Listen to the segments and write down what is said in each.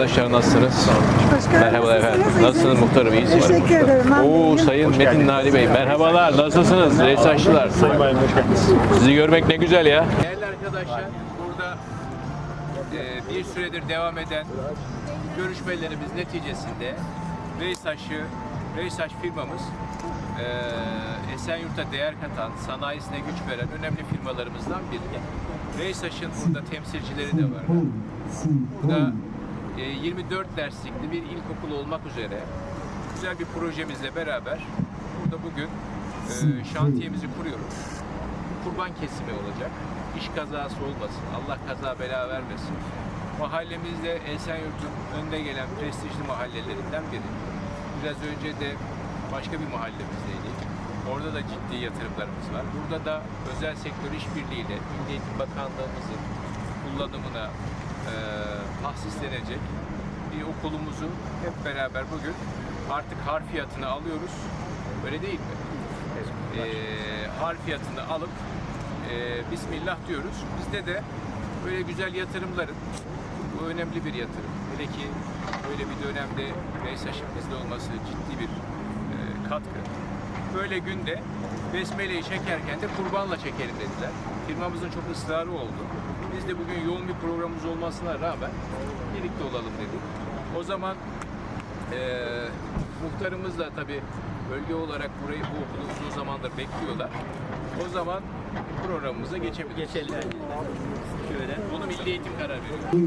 arkadaşlar nasılsınız? Hoş geldiniz. Merhabalar efendim. Nasılsınız muhtarım? İyisiniz. Teşekkür ederim. Oo. Sayın Metin Nali Bey merhabalar. Nasılsınız? Resaçlılar. Sizi görmek ne güzel ya. Değerli arkadaşlar burada e, bir süredir devam eden görüşmelerimiz neticesinde Reysaş'ı, Reysaş firmamız e, Esenyurt'a değer katan, sanayisine güç veren önemli firmalarımızdan biri. Reysaş'ın burada temsilcileri de var. Burada 24 derslikli bir ilkokul olmak üzere güzel bir projemizle beraber burada bugün e, şantiyemizi kuruyoruz. Kurban kesimi olacak. İş kazası olmasın. Allah kaza bela vermesin. Mahallemizde Esenyurt'un önde gelen prestijli mahallelerinden biri. Biraz önce de başka bir mahallemizdeyidik. Orada da ciddi yatırımlarımız var. Burada da özel sektör işbirliğiyle Milli Eğitim Bakanlığımızın kullanımına e, tahsislenecek bir okulumuzu hep beraber bugün artık harfiyatını alıyoruz. Öyle değil mi? E, harfiyatını alıp e, Bismillah diyoruz. Bizde de böyle güzel yatırımların bu önemli bir yatırım. Hele ki böyle bir dönemde Beysaş'ın bizde olması ciddi bir e, katkı böyle günde besmeleyi çekerken de kurbanla çekelim dediler. Firmamızın çok ısrarı oldu. Biz de bugün yoğun bir programımız olmasına rağmen birlikte olalım dedik. O zaman e, muhtarımız da tabii bölge olarak burayı bu okulu uzun zamandır bekliyorlar. O zaman programımıza geçebiliriz. Geçelim. Şöyle. Bunu Milli Eğitim karar veriyor.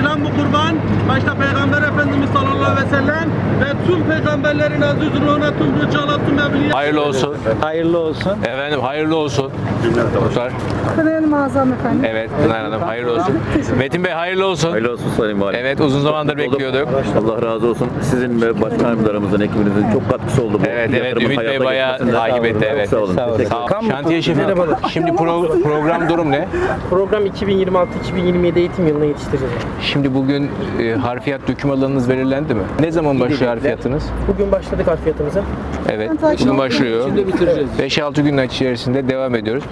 kesilen bu kurban başta Peygamber Efendimiz sallallahu aleyhi ve sellem ve tüm peygamberlerin aziz ruhuna tüm rücala tüm evliya. Hayırlı olsun. Hayırlı olsun. Efendim hayırlı olsun. Cümleten Pınar Hanım Azam efendim. Evet Pınar Hanım hayırlı olsun. Metin Bey hayırlı olsun. Hayırlı olsun Sayın Valim. Evet uzun zamandır bekliyorduk. Allah razı olsun. Sizin ve başkanlarımızın ekibinizin çok katkısı oldu bu. Evet evet Ümit Bey bayağı takip etti evet. Sağ olun. Sağ olun. Sağ olun. Şantiye şefi şimdi pro program durum ne? Program 2026-2027 eğitim yılına yetiştireceğiz. Şimdi bugün e, harfiyat döküm alanınız belirlendi mi? Ne zaman başlıyor harfiyatınız? Bugün başladık harfiyatımıza. Evet. Bugün başlıyor. 5-6 gün içerisinde devam ediyoruz.